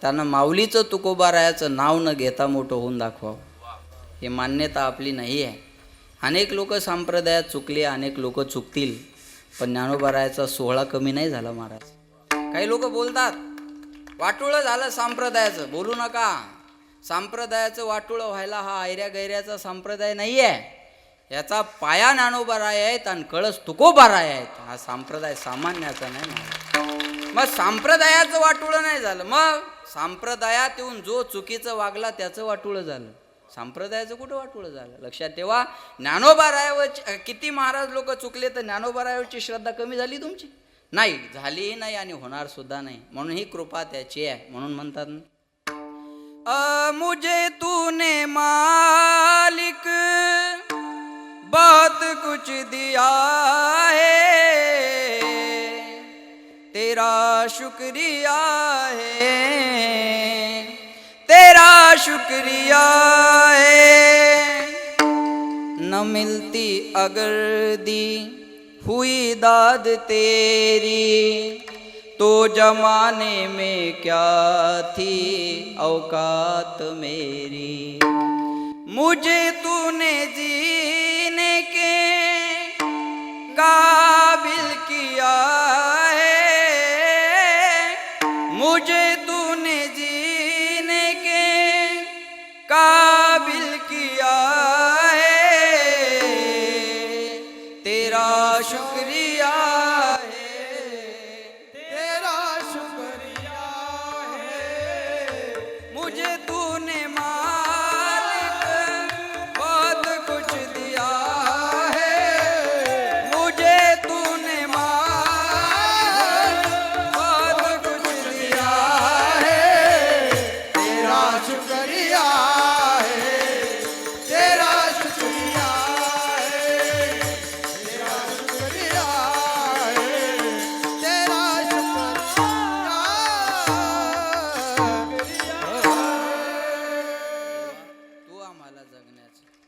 त्यानं माऊलीचं तुकोबारायाचं नाव न घेता मोठं होऊन दाखवावं. हे मान्यता आपली नाही आहे. अनेक लोक संप्रदायात चुकले अनेक लोक चुकतील पण ज्ञानोबारायाचा सोहळा कमी नाही झाला महाराज. काही लोक बोलतात वाटोळं झालं संप्रदायाचं. बोलू नका. संप्रदायाचं वाटोळं व्हायला हा ऐऱ्या गैऱ्याचा संप्रदाय नाही आहे. याचा पाया ज्ञानोबाराय आहेत आणि कळस तुकोबाराय आहेत. हा संप्रदाय सामान्याचा नाही महाराज. मग संप्रदायाचं वाटुळं नाही झालं. मग संप्रदायात येऊन जो चुकीचं वागला त्याचं वाटुळं झालं. संप्रदायाचं कुठं वाटोळं झालं? लक्षात ठेवा ज्ञानोबारायावर किती महाराज लोक चुकले तर ज्ञानोबारायावरची श्रद्धा कमी झाली तुमची? नाही झालीही नाही आणि होणार सुद्धा नाही. म्हणून ही कृपा त्याची आहे म्हणून म्हणतात ना. मुझे तूने मालिक बहुत कुछ दिया है तेरा शुक्रिया है तेरा शुक्रिया है। न मिलती अगर दी हुई दाद तेरी तो जमाने में क्या थी औकात मेरी। मुझे तूने जी मुझे तूने जीने के काबिल किया है। तेरा शुक्रिया